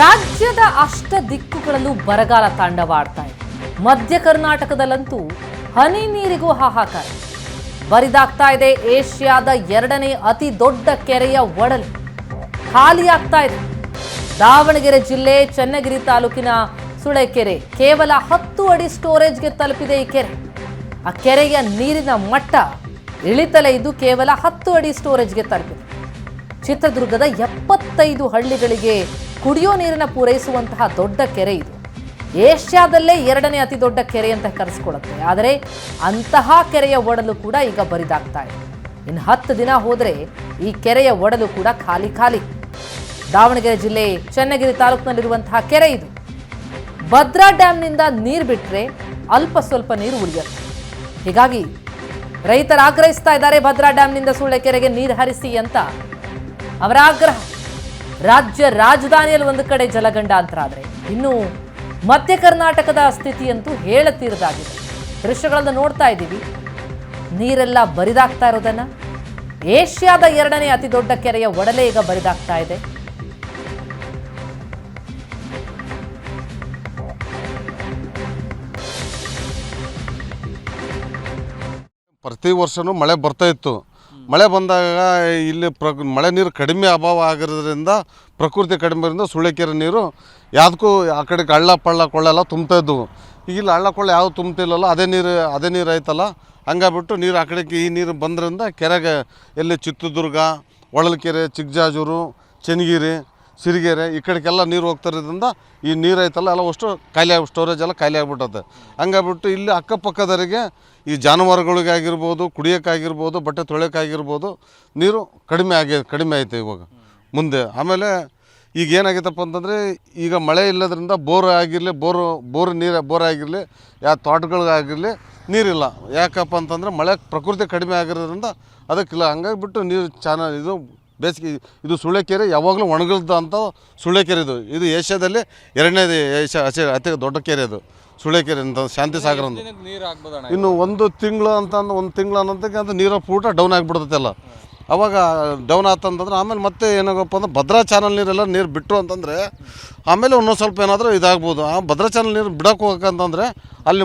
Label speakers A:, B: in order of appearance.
A: ರಾಜ್ಯದ ಅಷ್ಟ ದಿಕ್ಕುಗಳಲ್ಲೂ ಬರಗಾಲ ತಾಂಡವಾಡ್ತಾ ಇದೆ. ಮಧ್ಯ ಕರ್ನಾಟಕದಲ್ಲಂತೂ ಹನಿ ನೀರಿಗೂ ಹಾಹಾಕಾರ. ಬರಿದಾಗ್ತಾ ಇದೆ ಏಷ್ಯಾದ ಎರಡನೇ ಅತಿ ದೊಡ್ಡ ಕೆರೆಯ ಒಡಲು. ಖಾಲಿಯಾಗ್ತಾ ಇದೆ. ದಾವಣಗೆರೆ ಜಿಲ್ಲೆ ಚನ್ನಗಿರಿ ತಾಲೂಕಿನ ಸುಳೆಕೆರೆ ಕೇವಲ ಹತ್ತು ಅಡಿ ಸ್ಟೋರೇಜ್ಗೆ ತಲುಪಿದೆ ಈ ಕೆರೆ. ಆ ಕೆರೆಯ ನೀರಿನ ಮಟ್ಟ ಇಳಿತಲೇ ಇದ್ದು ಕೇವಲ ಹತ್ತು ಅಡಿ ಸ್ಟೋರೇಜ್ಗೆ ತಲುಪಿದೆ. ಚಿತ್ರದುರ್ಗದ ಎಪ್ಪತ್ತೈದು ಹಳ್ಳಿಗಳಿಗೆ ಕುಡಿಯೋ ನೀರನ್ನು ಪೂರೈಸುವಂತಹ ದೊಡ್ಡ ಕೆರೆ ಇದು. ಏಷ್ಯಾದಲ್ಲೇ ಎರಡನೇ ಅತಿ ದೊಡ್ಡ ಕೆರೆ ಅಂತ ಕರೆಸ್ಕೊಳ್ಳುತ್ತೆ. ಆದರೆ ಅಂತಹ ಕೆರೆಯ ಒಡಲು ಕೂಡ ಈಗ ಬರಿದಾಗ್ತಾ ಇದೆ. ಇನ್ನು ಹತ್ತು ದಿನ ಹೋದರೆ ಈ ಕೆರೆಯ ಒಡಲು ಕೂಡ ಖಾಲಿ ಖಾಲಿ. ದಾವಣಗೆರೆ ಜಿಲ್ಲೆ ಚನ್ನಗಿರಿ ತಾಲೂಕಿನಲ್ಲಿರುವಂತಹ ಕೆರೆ ಇದು. ಭದ್ರಾ ಡ್ಯಾಮ್ನಿಂದ ನೀರು ಬಿಟ್ಟರೆ ಅಲ್ಪ ಸ್ವಲ್ಪ ನೀರು ಉಳಿಯುತ್ತೆ. ಹೀಗಾಗಿ ರೈತರು ಆಗ್ರಹಿಸ್ತಾ ಇದ್ದಾರೆ ಭದ್ರಾ ಡ್ಯಾಂನಿಂದ ಕೆರೆಗೆ ನೀರು ಹರಿಸಿ ಅಂತ. ಅವರ ಆಗ್ರಹ. ರಾಜ್ಯ ರಾಜಧಾನಿಯಲ್ಲಿ ಒಂದು ಕಡೆ ಜಲಗಂಡಾಂತರ ಆದರೆ ಇನ್ನು ಮಧ್ಯ ಕರ್ನಾಟಕದ ಸ್ಥಿತಿಯಂತೂ ಹೇಳತೀರದಾಗಿದೆ. ದೃಶ್ಯಗಳನ್ನು ನೋಡ್ತಾ ಇದ್ದೀವಿ. ನೀರೆಲ್ಲ ಬರಿದಾಗ್ತಾ ಇರೋದನ್ನ. ಏಷ್ಯಾದ ಎರಡನೇ ಅತಿ ದೊಡ್ಡ ಕೆರೆಯ ಒಡಲೆ ಈಗ ಬರಿದಾಗ್ತಾ ಇದೆ.
B: ಪ್ರತಿ ವರ್ಷವೂ ಮಳೆ ಬರ್ತಾ ಇತ್ತು. ಮಳೆ ಬಂದಾಗ ಇಲ್ಲಿ ಪ್ರ ಮಳೆ ನೀರು ಕಡಿಮೆ ಅಭಾವ ಆಗಿರೋದ್ರಿಂದ ಪ್ರಕೃತಿ ಕಡಿಮೆ ಇರೋದ್ರಿಂದ ಸುಳ್ಳೆಕೆರೆ ನೀರು ಯಾವುದಕ್ಕೂ ಆ ಕಡೆಗೆ ಹಳ್ಳ, ಪಳ್ಳ ಕೊಳ್ಳೆಲ್ಲ ತುಂಬ್ತಾ ಇದ್ವು. ಈಗ ಇಲ್ಲಿ ಹಳ್ಳ, ಕೊಳ್ಳ ಯಾವುದು ತುಂಬ್ತಿಲ್ಲಲ್ಲ ಅದೇ ನೀರು ಅದೇ ನೀರು ಐತಲ್ಲ ಹಂಗಾಗ್ಬಿಟ್ಟು ನೀರು ಆ ಕಡೆಗೆ ಈ ನೀರು ಬಂದ್ರಿಂದ ಕೆರೆಗೆ ಎಲ್ಲಿ ಚಿತ್ರದುರ್ಗ, ಹೊಳಲ್ಕೆರೆ, ಚಿಕ್ಕಜಾಜೂರು, ಚೆನ್ನಗಿರಿ ಸಿರಿಗೆರೆ ಈ ಕಡೆಗೆಲ್ಲ ನೀರು ಹೋಗ್ತಿರೋದ್ರಿಂದ ಈ ನೀರು ಐತಲ್ಲ ಎಲ್ಲ ಅಷ್ಟು ಖಾಲಿ ಆಗಿ ಸ್ಟೋರೇಜ್ ಎಲ್ಲ ಖಾಲಿ ಆಗಿಬಿಟ್ಟದೆ ಹಂಗಾಗ್ಬಿಟ್ಟು ಇಲ್ಲಿ ಅಕ್ಕಪಕ್ಕದವರಿಗೆ ಈ ಜಾನುವಾರುಗಳಿಗಾಗಿರ್ಬೋದು, ಕುಡಿಯೋಕ್ಕಾಗಿರ್ಬೋದು, ಬಟ್ಟೆ ತೊಳೆಯೋಕ್ಕಾಗಿರ್ಬೋದು ನೀರು ಕಡಿಮೆ ಆಗಿ ಕಡಿಮೆ ಐತೆ ಇವಾಗ. ಮುಂದೆ ಆಮೇಲೆ ಈಗ ಏನಾಗೈತಪ್ಪ ಅಂತಂದರೆ ಈಗ ಮಳೆ ಇಲ್ಲದ್ರಿಂದ ಬೋರ್ ಆಗಿರಲಿ, ಬೋರು, ಬೋರ್ ನೀರು ಬೋರ್ ಆಗಿರಲಿ ಯಾವ ತೋಟಗಳಿಗಾಗಿರಲಿ ನೀರಿಲ್ಲ. ಯಾಕಪ್ಪ ಅಂತಂದರೆ ಮಳೆ ಪ್ರಕೃತಿ ಕಡಿಮೆ ಆಗಿರೋದ್ರಿಂದ ಅದಕ್ಕಿಲ್ಲ. ಹಂಗಾಗಿಬಿಟ್ಟು ನೀರು ಚೆನ್ನಾಗಿ ಇದು ಬೇಸಿಗೆ ಇದು ಸುಳ್ಳೆಕೆರೆ ಯಾವಾಗಲೂ ಒಣಗಲ್ದ ಅಂತ ಸುಳ್ಳೆಕೆರೆ ಇದು ಇದು ಏಷ್ಯಾದಲ್ಲಿ ಎರಡನೇ ಏಷ್ಯಾ ಅತಿ ಅತಿ ದೊಡ್ಡ ಕೆರೆ ಅದು ಸುಳ್ಳೆಕೆರೆ ಅಂತ ಶಾಂತಿ ಸಾಗರ ಅಂತ.
C: ನೀರು ಹಾಕ್ಬೋದಣ್ಣ
B: ಇನ್ನು ಒಂದು ತಿಂಗಳು ಅಂತ ಅಂದ್- ಒಂದು ತಿಂಗಳು ಅನ್ನೋದಕ್ಕೆ ಅದು ನೀರು ಪೂಟ ಡೌನ್ ಆಗಿಬಿಡ್ತೈತೆಲ್ಲ ಅವಾಗ ಡೌನ್ ಆತಂತಂದ್ರೆ ಆಮೇಲೆ ಮತ್ತೆ ಏನಾಗಪ್ಪ ಅಂದ್ರೆ ಭದ್ರಾ ಚಾನಲ್ ನೀರೆಲ್ಲ ನೀರು ಬಿಟ್ಟರು ಅಂತಂದರೆ ಆಮೇಲೆ ಇನ್ನೊಂದು ಸ್ವಲ್ಪ ಏನಾದರೂ ಇದಾಗ್ಬೋದು. ಆ ಭದ್ರಾ ಚಾನಲ್ ನೀರು ಬಿಡೋಕೆ ಹೋಗಕ್ಕಂತಂದರೆ ಅಲ್ಲಿ